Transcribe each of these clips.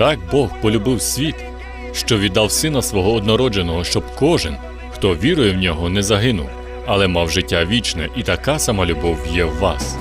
Так Бог полюбив світ, що віддав сина свого однородженого, щоб кожен, хто вірує в нього, не загинув, але мав життя вічне, і така сама любов є в вас.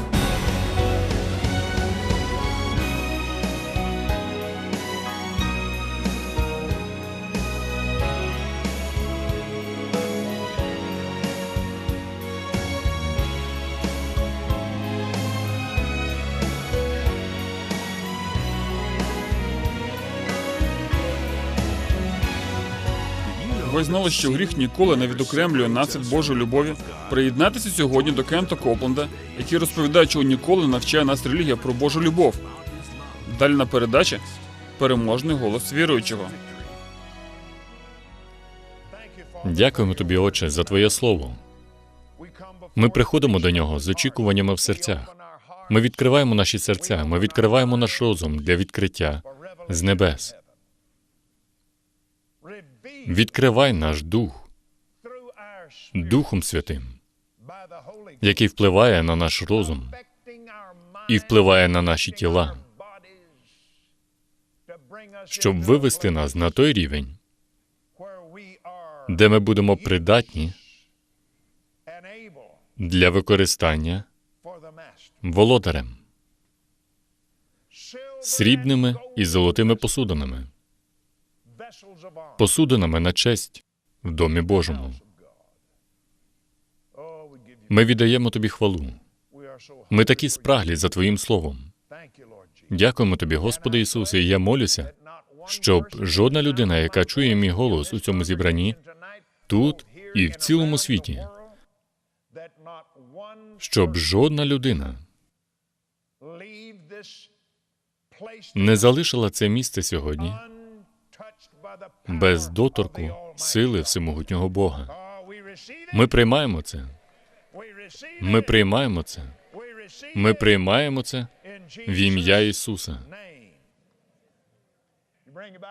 Знали, що гріх ніколи не відокремлює нас від Божої любові. Приєднатися сьогодні до Кента Копленда, який розповідає, чого ніколи навчає нас релігія про Божу любов. Далі на передачі переможний голос віруючого. Дякуємо тобі, Отче, за Твоє слово. Ми приходимо до нього з очікуваннями в серцях. Ми відкриваємо наші серця, ми відкриваємо наш розум для відкриття з небес. Відкривай наш дух. Духом Святим, який впливає на наш розум і впливає на наші тіла, щоб вивести нас на той рівень, де ми будемо придатні для використання володарем, срібними і золотими посудинами, посудинами на честь в Домі Божому. Ми віддаємо тобі хвалу. Ми такі спраглі за Твоїм словом. Дякуємо тобі, Господи Ісусе, і я молюся, щоб жодна людина, яка чує мій голос у цьому зібранні, тут і в цілому світі, щоб жодна людина не залишила це місце сьогодні без доторку сили всемогутнього Бога. Ми приймаємо це. Ми приймаємо це. Ми приймаємо це в ім'я Ісуса.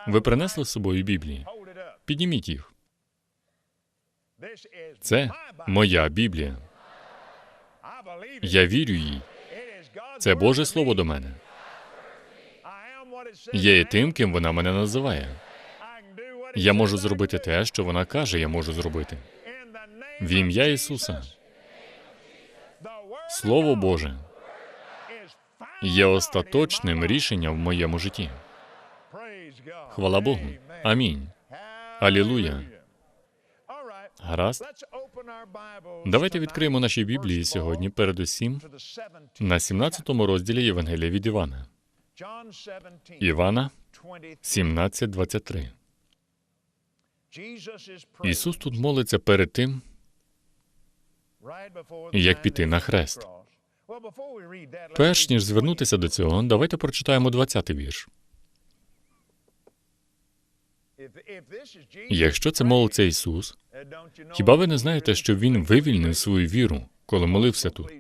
Ви принесли з собою Біблії? Підніміть їх. Це моя Біблія. Я вірю їй. Це Боже Слово до мене. Я є тим, ким вона мене називає. Я можу зробити те, що вона каже, я можу зробити. В ім'я Ісуса. Слово Боже є остаточним рішенням в моєму житті. Хвала Богу. Амінь. Алілуя. Гаразд. Давайте відкриємо наші Біблії сьогодні, передусім, на 17 розділі Євангелія від Івана. Івана 17.23. Ісус тут молиться перед тим, як піти на хрест. Перш ніж звернутися до цього, давайте прочитаємо 20-й вірш. Якщо це молиться Ісус, хіба ви не знаєте, що Він вивільнив свою віру, коли молився тут?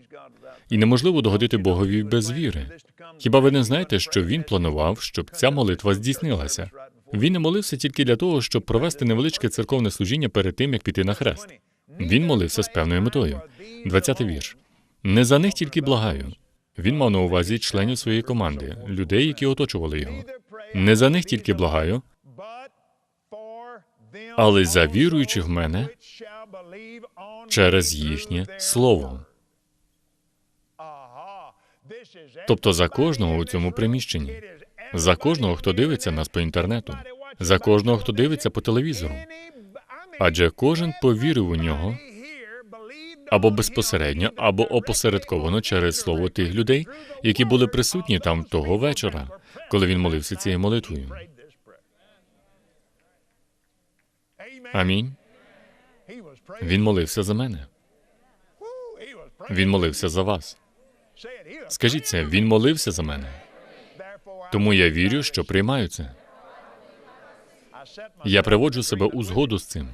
І неможливо догодити Богові без віри. Хіба ви не знаєте, що він планував, щоб ця молитва здійснилася? Він не молився тільки для того, щоб провести невеличке церковне служіння перед тим, як піти на хрест. Він молився з певною метою. 20-й вірш. Не за них тільки благаю. Він мав на увазі членів своєї команди, людей, які оточували його. Не за них тільки благаю, але за віруючих в мене через їхнє слово. Тобто за кожного у цьому приміщенні, за кожного, хто дивиться нас по інтернету, за кожного, хто дивиться по телевізору. Адже кожен повірив у нього або безпосередньо, або опосередковано через слово тих людей, які були присутні там того вечора, коли він молився цією молитвою. Амінь. Він молився за мене. Він молився за вас. Скажіть це, він молився за мене. Тому я вірю, що приймаю це. Я приводжу себе у згоду з цим.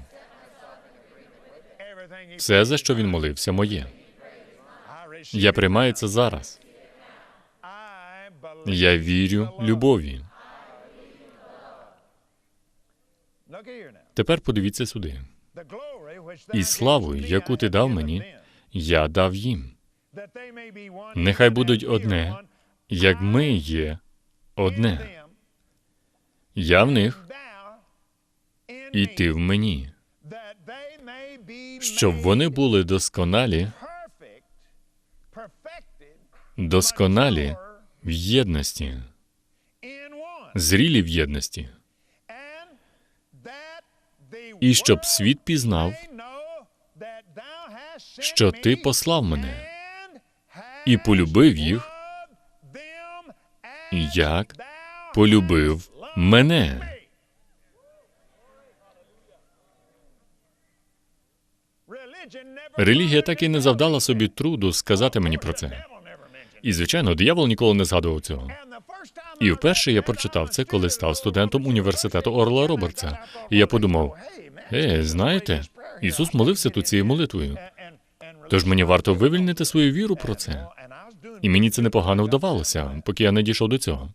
Все, за що він молився, моє. Я приймаю це зараз. Я вірю любові. Тепер подивіться сюди. І славу, яку ти дав мені, я дав їм. Нехай будуть одне, як ми є одне. Я в них, і ти в мені, щоб вони були досконалі, досконалі в єдності, зрілі в єдності, і щоб світ пізнав, що ти послав мене і полюбив їх, як полюбив мене. Релігія так і не завдала собі труду сказати мені про це. І, звичайно, диявол ніколи не згадував цього. І вперше я прочитав це, коли став студентом університету Орла Робертса. І я подумав: е, знаєте, Ісус молився тут цією молитвою. Тож мені варто вивільнити свою віру про це. І мені це непогано вдавалося, поки я не дійшов до цього.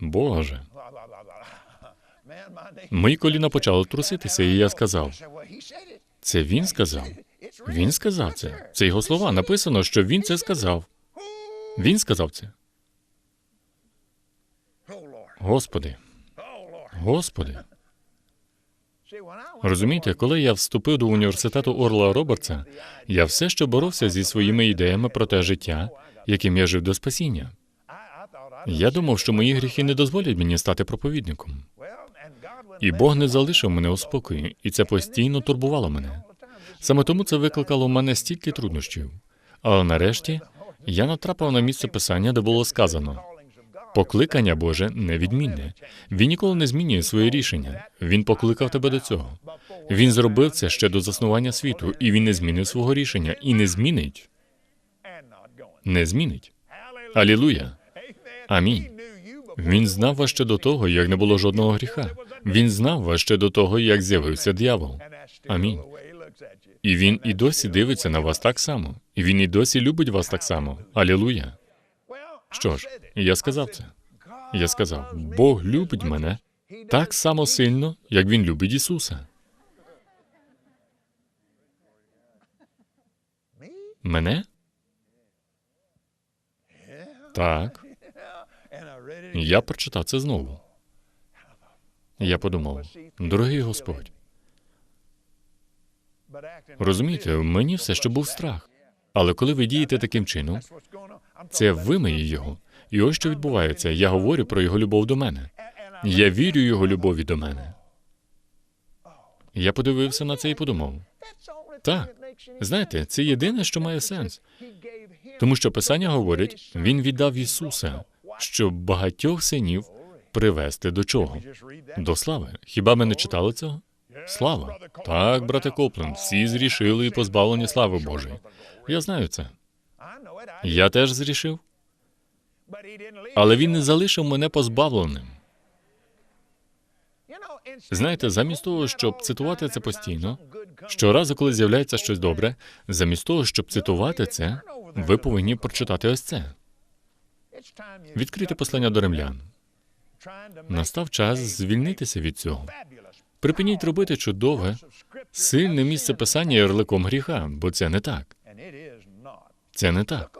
Боже, мої коліна почали труситися, і я сказав: це він сказав. Він сказав це. Це його слова. Написано, що він це сказав. Він сказав це. Господи, Господи. Розумієте, коли я вступив до університету Орла Робертса, я все ще боровся зі своїми ідеями про те життя, яким я жив до спасіння. Я думав, що мої гріхи не дозволять мені стати проповідником. І Бог не залишив мене у спокої, і це постійно турбувало мене. Саме тому це викликало в мене стільки труднощів. Але нарешті я натрапив на місце писання, де було сказано: покликання Боже невідмінне. Він ніколи не змінює своє рішення. Він покликав тебе до цього. Він зробив це ще до заснування світу, і він не змінив свого рішення і не змінить. Не змінить. Алілуя. Амінь. Він знав вас ще до того, як не було жодного гріха. Він знав вас ще до того, як з'явився дьявол. Амінь. І він і досі дивиться на вас так само. І він і досі любить вас так само. Алілуя. Що ж, я сказав це. Я сказав: Бог любить мене так само сильно, як він любить Ісуса. Мене? Так. Я прочитав це знову. Я подумав, дорогий Господь, розумієте, в мені все ще був страх. Але коли ви дієте таким чином, це вимиє його. І ось що відбувається. Я говорю про його любов до мене. Я вірю його любові до мене. Я подивився на це і подумав: так, знаєте, це єдине, що має сенс. Тому що Писання говорить, він віддав Ісуса, щоб багатьох синів привести до чого? До слави. Хіба ми не читали цього? Слава. Так, брате Копленд, всі зрішили і позбавлені слави Божої. Я знаю це. Я теж зрішив, але він не залишив мене позбавленим. Знаєте, замість того, щоб цитувати це постійно, щоразу, коли з'являється щось добре, замість того, щоб цитувати це, ви повинні прочитати ось це. Відкрите послання до римлян. Настав час звільнитися від цього. Припиніть робити чудове, сильне місце писання ярликом гріха, бо це не так. Це не так.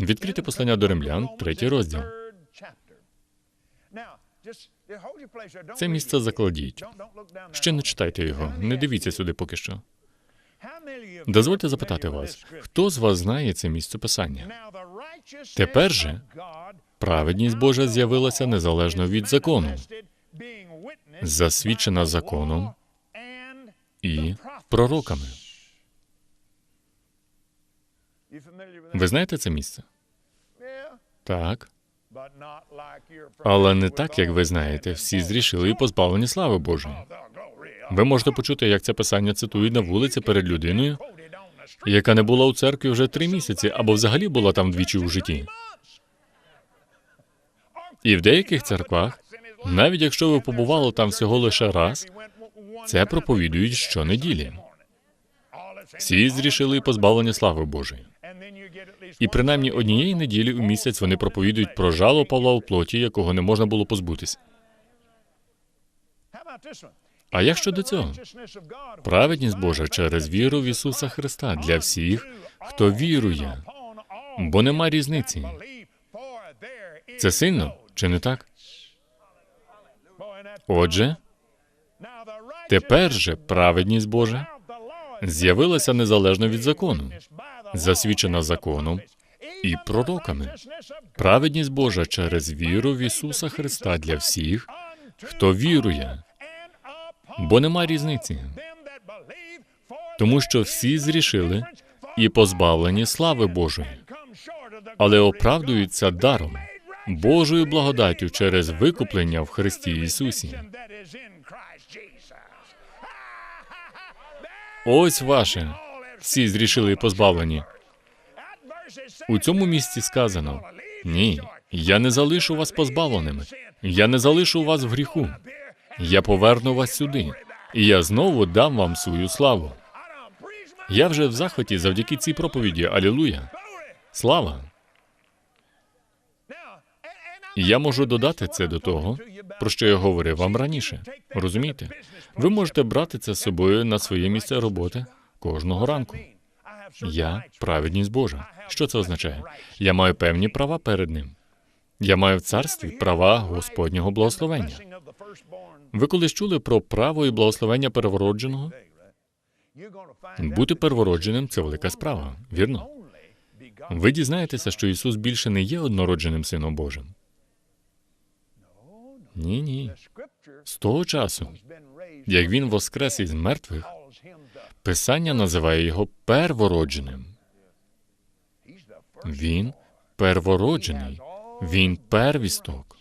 Відкрите послання до римлян, третій розділ. Це місце закладіть. Ще не читайте його, не дивіться сюди поки що. Дозвольте запитати вас, хто з вас знає це місце писання? Тепер же праведність Божа з'явилася незалежно від закону, засвідчена законом і пророками. Ви знаєте це місце? Так. Але не так, як ви знаєте, всі зрішили і позбавлені слави Божої. Ви можете почути, як це писання цитують на вулиці перед людиною, яка не була у церкві вже три місяці, або взагалі була там двічі у житті. І в деяких церквах, навіть якщо ви побували там всього лише раз, це проповідують щонеділі. Всі зрішили і позбавлені слави Божої. І принаймні однієї неділі у місяць вони проповідують про жало Павла у плоті, якого не можна було позбутись. А як щодо цього? Праведність Божа через віру в Ісуса Христа для всіх, хто вірує, бо нема різниці. Це сильно чи не так? Отже, тепер же праведність Божа з'явилася незалежно від закону, засвідчена законом і пророками. Праведність Божа через віру в Ісуса Христа для всіх, хто вірує, бо нема різниці, тому що всі зрішили і позбавлені слави Божої, але оправдуються даром, Божою благодаттю через викуплення в Христі Ісусі. Ось ваше. Всі зрішили і позбавлені. У цьому місці сказано: ні, я не залишу вас позбавленими. Я не залишу вас в гріху. Я поверну вас сюди, і я знову дам вам свою славу. Я вже в захваті завдяки цій проповіді. Алілуя. Слава! Я можу додати це до того, про що я говорив вам раніше. Розумієте? Ви можете брати це з собою на своє місце роботи кожного ранку. Я праведність Божа. Що це означає? Я маю певні права перед ним. Я маю в царстві права Господнього благословення. Ви колись чули про право і благословення первородженого? Бути первородженим це велика справа, вірно? Ви дізнаєтеся, що Ісус більше не є однородженим Сином Божим. Ні, ні. З того часу, як він воскрес із мертвих, Писання називає його первородженим. Він первороджений, він первісток.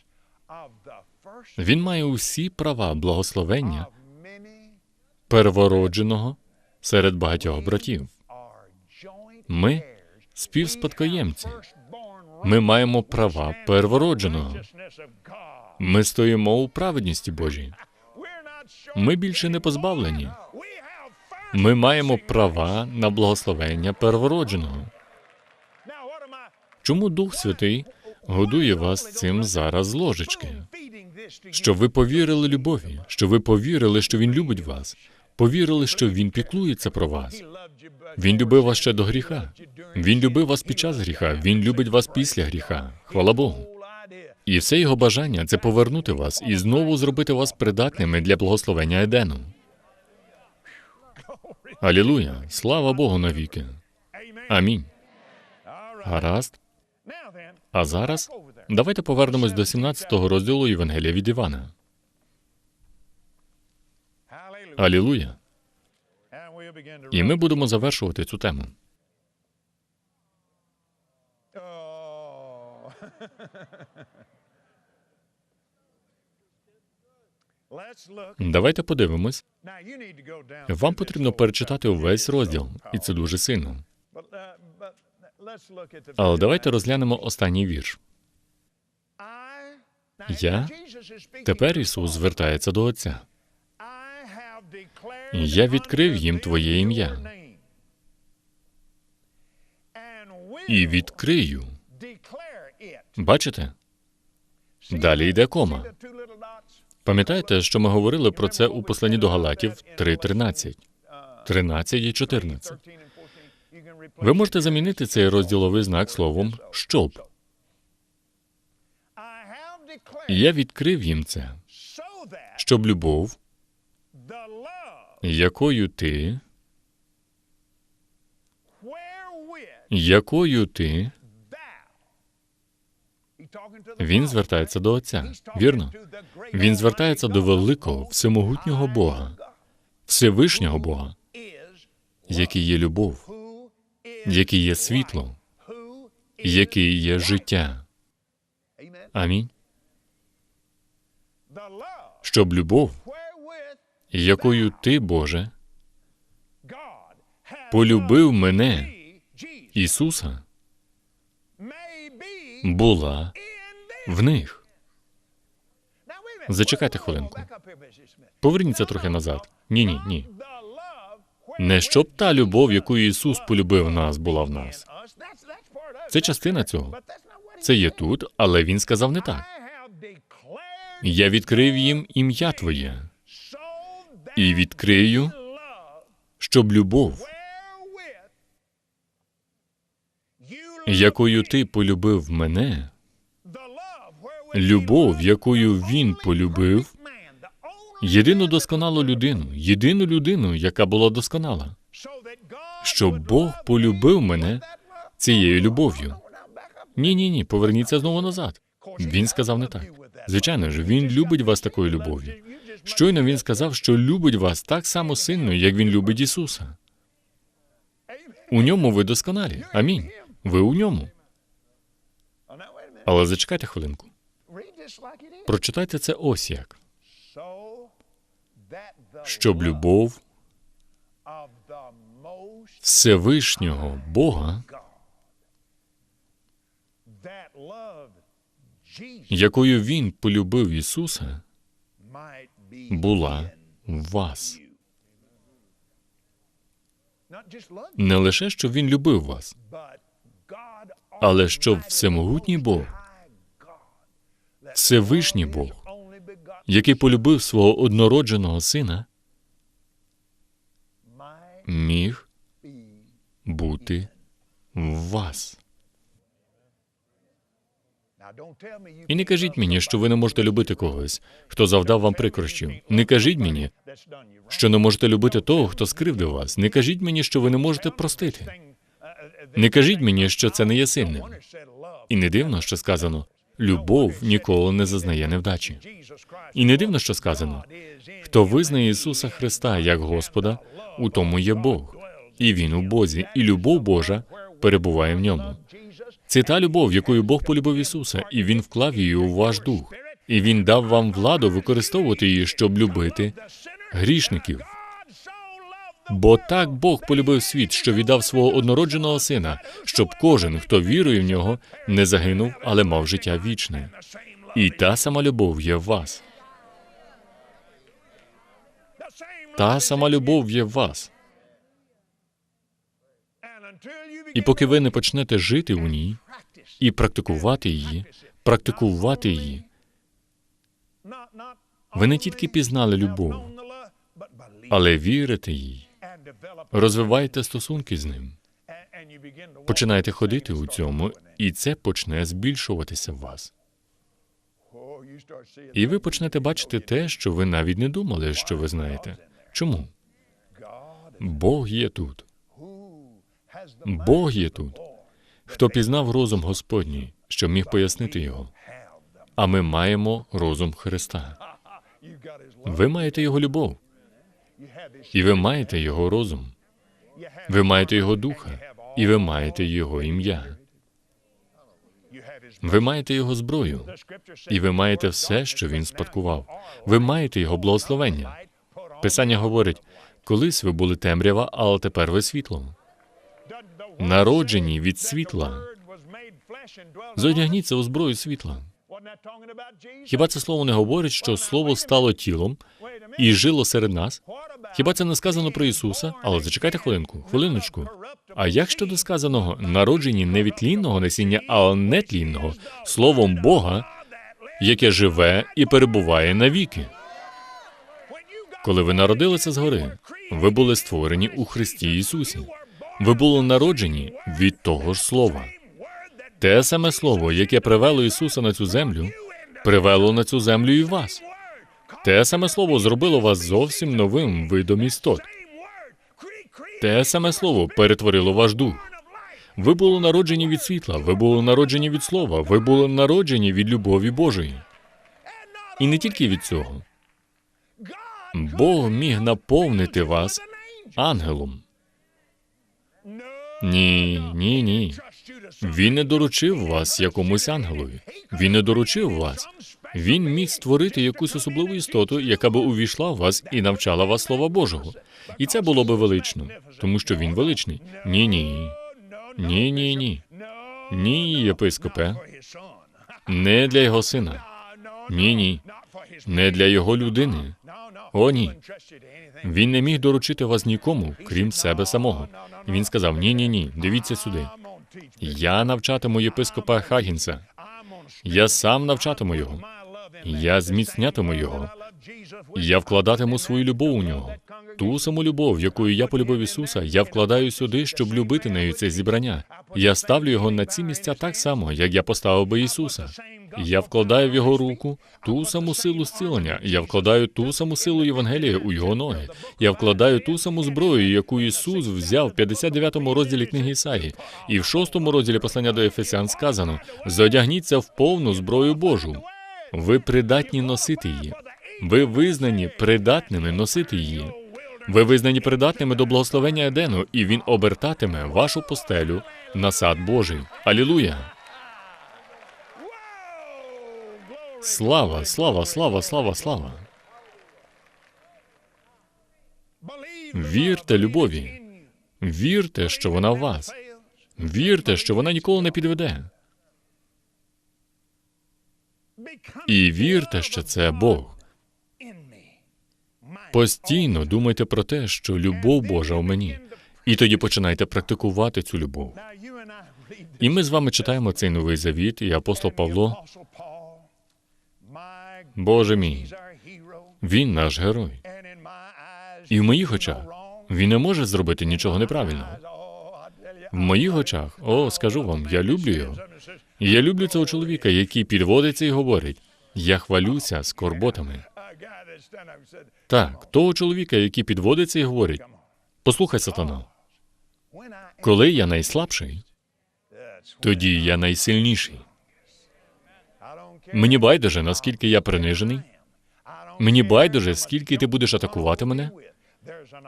Він має усі права благословення первородженого серед багатьох братів. Ми співспадкоємці. Ми маємо права первородженого. Ми стоїмо у праведності Божій. Ми більше не позбавлені. Ми маємо права на благословення первородженого. Чому Дух Святий годує вас цим зараз з ложечки? Щоб ви повірили любові, що ви повірили, що Він любить вас, повірили, що Він піклується про вас. Він любив вас ще до гріха. Він любив вас під час гріха. Він любить вас після гріха. Хвала Богу. І все його бажання це повернути вас і знову зробити вас придатними для благословення Едену. Алілуя! Слава Богу навіки. Амінь. Гаразд. А зараз давайте повернемось до 17-го розділу Євангелія від Івана. Алілуя. І ми будемо завершувати цю тему. Давайте подивимось. Вам потрібно перечитати увесь розділ, і це дуже сильно. Але давайте розглянемо останній вірш. Я Тепер Ісус звертається до Отця. Я відкрив їм Твоє ім'я і відкрию. Бачите? Далі йде кома. Пам'ятаєте, що ми говорили про це у посланні до Галатів 3.13? 13 і 14. Ви можете замінити цей розділовий знак словом щоб. Я відкрив їм це, щоб любов, якою ти, якою ти, він звертається до Отця. Вірно? Він звертається до великого, всемогутнього Бога, Всевишнього Бога, який є любов, який є світло, який є життя. Амінь. Щоб любов, якою ти, Боже, полюбив мене, Ісуса, була в них. Зачекайте хвилинку. Поверніться трохи назад. Ні, ні, ні. Не щоб та любов, яку Ісус полюбив нас, була в нас. Це частина цього. Це є тут, але Він сказав не так. Я відкрив їм ім'я Твоє і відкрию, щоб любов, якою ти полюбив мене, любов, якою він полюбив єдину досконалу людину, єдину людину, яка була досконала, щоб Бог полюбив мене цією любов'ю. Ні, ні, ні, поверніться знову назад. Він сказав не так. Звичайно ж, він любить вас такою любов'ю. Щойно він сказав, що любить вас так само сильно, як він любить Ісуса. У ньому ви досконалі. Амінь. Ви у ньому. Але зачекайте хвилинку. Прочитайте це ось як. Щоб любов Всевишнього Бога, якою він полюбив Ісуса, була в вас. Не лише що він любив вас, але щоб всемогутній Бог, Всевишній Бог, який полюбив свого однородженого сина, міг бути в вас. І не кажіть мені, що ви не можете любити когось, хто завдав вам прикрощів. Не кажіть мені, що не можете любити того, хто скривдив вас. Не кажіть мені, що ви не можете простити. Не кажіть мені, що це не є сильним. І не дивно, що сказано: любов ніколи не зазнає невдачі. І не дивно, що сказано: хто визнає Ісуса Христа як Господа, у тому є Бог, і Він у Бозі, і любов Божа перебуває в ньому. Це та любов, якою Бог полюбив Ісуса, і Він вклав її у ваш дух. І Він дав вам владу використовувати її, щоб любити грішників. Бо так Бог полюбив світ, що віддав свого однородженого сина, щоб кожен, хто вірує в нього, не загинув, але мав життя вічне. І та сама любов є в вас. Та сама любов є в вас. І поки ви не почнете жити у ній і практикувати її, практикувати її, ви не тільки пізнали любов, але вірите їй, розвивайте стосунки з ним, починайте ходити у цьому, і це почне збільшуватися в вас. І ви почнете бачити те, що ви навіть не думали, що ви знаєте. Чому? Бог є тут. Бог є тут. Хто пізнав розум Господній, що міг пояснити його? А ми маємо розум Христа. Ви маєте його любов, і ви маєте його розум. Ви маєте його духа, і ви маєте його ім'я. Ви маєте його зброю, і ви маєте все, що він спадкував. Ви маєте його благословення. Писання говорить: колись ви були темрява, але тепер ви світло. Народжені від світла. Зодягніться у зброю світла. Хіба це слово не говорить, що слово стало тілом і жило серед нас? Хіба це не сказано про Ісуса? Але зачекайте хвилинку, хвилиночку. А як щодо сказаного, народжені не від тлінного насіння, а нетлінного, словом Бога, яке живе і перебуває навіки? Коли ви народилися згори, ви були створені у Христі Ісусі. Ви були народжені від того ж слова. Те саме слово, яке привело Ісуса на цю землю, привело на цю землю і вас. Те саме слово зробило вас зовсім новим видом істот. Те саме слово перетворило ваш дух. Ви були народжені від світла, ви були народжені від слова, ви були народжені від любові Божої. І не тільки від цього. Бог міг наповнити вас ангелом. Ні, ні, ні. Він не доручив вас якомусь ангелові. Він не доручив вас. Він міг створити якусь особливу істоту, яка би увійшла в вас і навчала вас Слова Божого. І це було би велично, тому що він величний. Ні, ні. Ні, ні, ні. Ні, єпископе. Не для його сина. Ні, ні. Не для його людини. О, ні. Він не міг доручити вас нікому, крім себе самого. Він сказав: Ні, ні, ні, дивіться сюди. Я навчатиму єпископа Хагінса. Я сам навчатиму його. Я зміцнятиму його. Я вкладатиму свою любов у нього. Ту саму любов, якою я полюбив Ісуса, я вкладаю сюди, щоб любити нею це зібрання. Я ставлю його на ці місця так само, як я поставив би Ісуса. Я вкладаю в його руку ту саму силу зцілення. Я вкладаю ту саму силу Євангелія у його ноги. Я вкладаю ту саму зброю, яку Ісус взяв в 59-му розділі книги Ісаї. І в 6-му розділі послання до Ефесян сказано: зодягніться в повну зброю Божу. Ви придатні носити її. Ви визнані придатними носити її. Ви визнані придатними до благословення Едену, і він обертатиме вашу постелю на сад Божий. Алілуя! Слава, слава, слава, слава, слава! Вірте любові. Вірте, що вона в вас. Вірте, що вона ніколи не підведе. І вірте, що це Бог. Постійно думайте про те, що любов Божа в мені. І тоді починайте практикувати цю любов. І ми з вами читаємо цей новий завіт, і апостол Павло, Боже мій, він наш герой. І в моїх очах він не може зробити нічого неправильного. В моїх очах, о, скажу вам, я люблю його. Я люблю цього чоловіка, який підводиться і говорить: я хвалюся скорботами. Так, того чоловіка, який підводиться і говорить: послухай, сатана, коли я найслабший, тоді я найсильніший. Мені байдуже, наскільки я принижений. Мені байдуже, скільки ти будеш атакувати мене.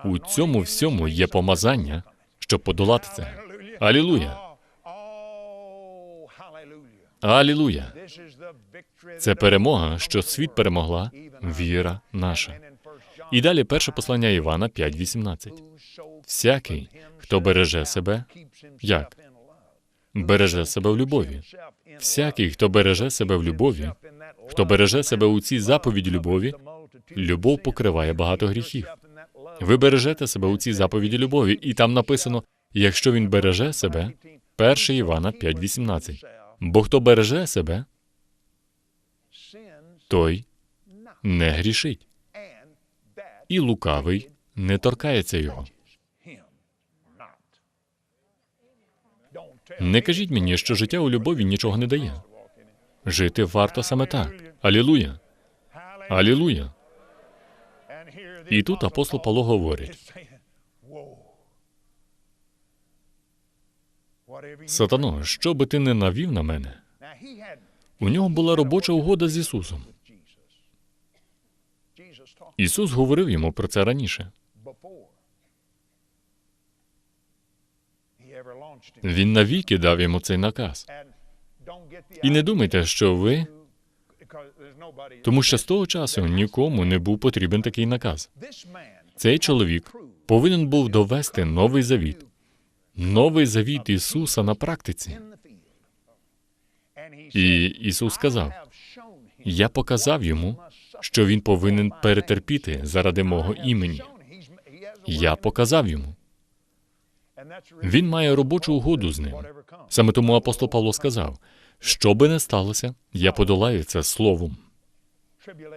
У цьому всьому є помазання, щоб подолати це. Алілуя! Алілуя! Це перемога, що світ перемогла, віра наша. І далі перше послання Івана 5.18. Всякий, хто береже себе, як? Береже себе в любові. Всякий, хто береже себе в любові, хто береже себе у цій заповіді любові, любов покриває багато гріхів. Ви бережете себе у цій заповіді любові, і там написано: якщо він береже себе, 1 Івана 5.18. Бо хто береже себе, той не грішить, і лукавий не торкається його. Не кажіть мені, що життя у любові нічого не дає. Жити варто саме так. Алілуя! Алілуя! І тут апостол Павло говорить: Сатано, що би ти не навів на мене, у нього була робоча угода з Ісусом. Ісус говорив йому про це раніше. Він навіки дав йому цей наказ. І не думайте, що ви, тому що з того часу нікому не був потрібен такий наказ. Цей чоловік повинен був довести новий завіт, новий завіт Ісуса на практиці. І Ісус сказав: Я показав йому, що він повинен перетерпіти заради мого імені. Я показав йому. Він має робочу угоду з ним. Саме тому апостол Павло сказав: що би не сталося, я подолаю це словом.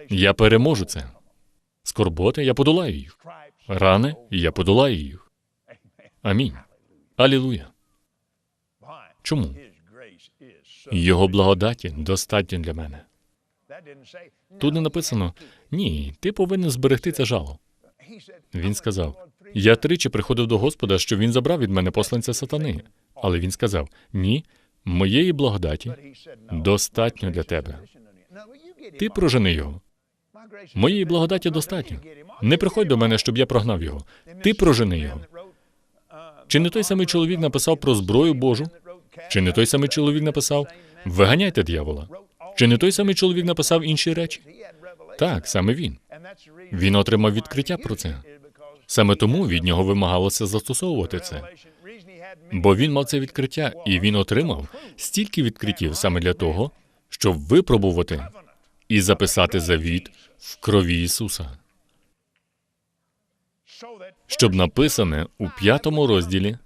Я переможу це. Скорботи, я подолаю їх. Рани, я подолаю їх. Амінь. Алілуя. Чому? Його благодаті достатньо для мене. Тут не написано ні, ти повинен зберегти це жало. Він сказав: Я тричі приходив до Господа, що він забрав від мене посланця сатани. Але він сказав: Ні, моєї благодаті достатньо для тебе. Ти прожени його. Моєї благодаті достатньо. Не приходь до мене, щоб я прогнав його. Ти прожени його. Чи не той самий чоловік написав про зброю Божу? Чи не той самий чоловік написав Виганяйте дьявола? Чи не той самий чоловік написав інші речі? Так, саме він. Він отримав відкриття про це. Саме тому від нього вимагалося застосовувати це. Бо він мав це відкриття, і він отримав стільки відкриттів саме для того, щоб випробувати і записати завіт в крові Ісуса. Щоб написане у п'ятому розділі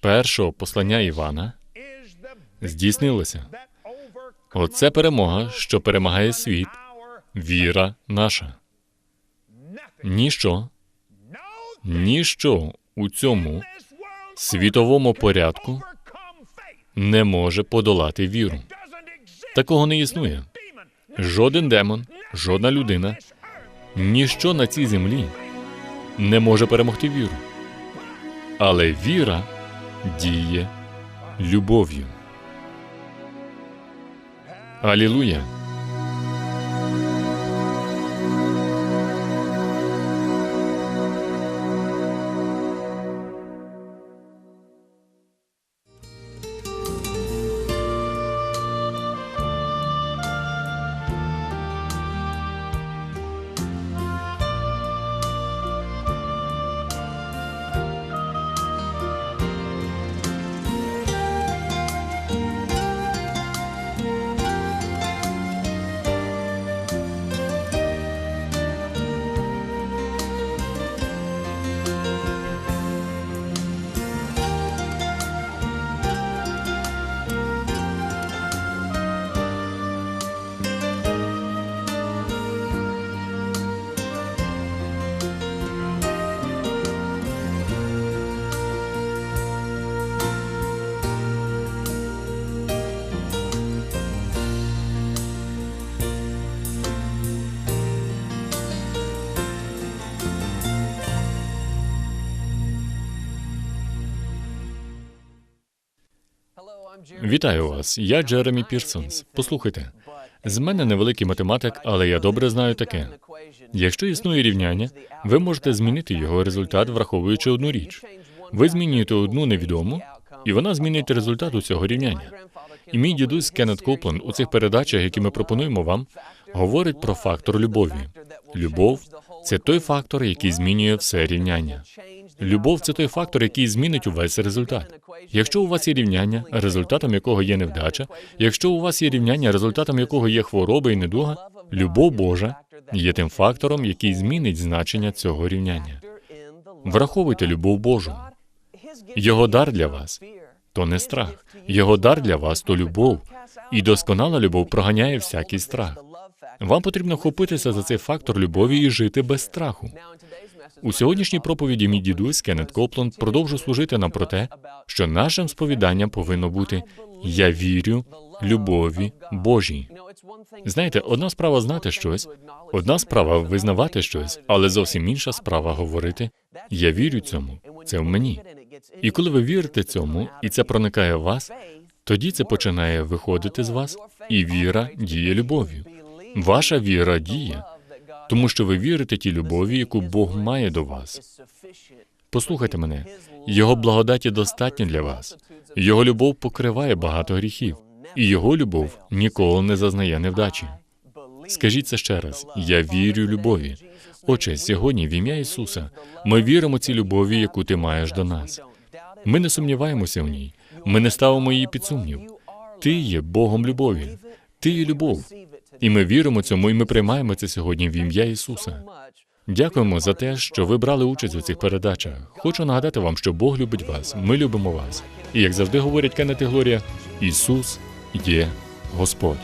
першого послання Івана здійснилося. Оце перемога, що перемагає світ, віра наша. Ніщо, Ніщо у цьому світовому порядку не може подолати віру. Такого не існує. Жоден демон, жодна людина, ніщо на цій землі не може перемогти віру. Але віра діє любов'ю. Алілуя! Вітаю вас. Я Джеремі Пірсонс. Послухайте, з мене невеликий математик, але я добре знаю таке. Якщо існує рівняння, ви можете змінити його результат, враховуючи одну річ. Ви змінюєте одну невідому, і вона змінить результат у цього рівняння. І мій дідусь Кеннет Копланд у цих передачах, які ми пропонуємо вам, говорить про фактор любові. Любов це той фактор, який змінює все рівняння. Любов це той фактор, який змінить увесь результат. Якщо у вас є рівняння, результатом якого є невдача, якщо у вас є рівняння, результатом якого є хвороба і недуга, любов Божа є тим фактором, який змінить значення цього рівняння. Враховуйте любов Божу. Його дар для вас то не страх. Його дар для вас то любов, і досконала любов проганяє всякий страх. Вам потрібно вхопитися за цей фактор любові і жити без страху. У сьогоднішній проповіді мій дідусь Кеннет Копланд продовжує служити нам про те, що нашим сповіданням повинно бути Я вірю любові Божій. Знаєте, одна справа знати щось, одна справа визнавати щось, але зовсім інша справа говорити Я вірю цьому, це в мені. І коли ви вірите цьому, і це проникає в вас, тоді це починає виходити з вас, і віра діє любов'ю. Ваша віра діє, тому що ви вірите тій любові, яку Бог має до вас. Послухайте мене, його благодаті достатньо для вас. Його любов покриває багато гріхів, і його любов ніколи не зазнає невдачі. Скажіть це ще раз: я вірю любові. Отче, сьогодні, в ім'я Ісуса, ми віримо цій любові, яку ти маєш до нас. Ми не сумніваємося в ній, ми не ставимо її під сумнів. Ти є Богом любові, ти є любов. І ми віримо цьому, і ми приймаємо це сьогодні в ім'я Ісуса. Дякуємо за те, що ви брали участь у цих передачах. Хочу нагадати вам, що Бог любить вас, ми любимо вас. І як завжди говорять Кеннет і Глорія, Ісус є Господь.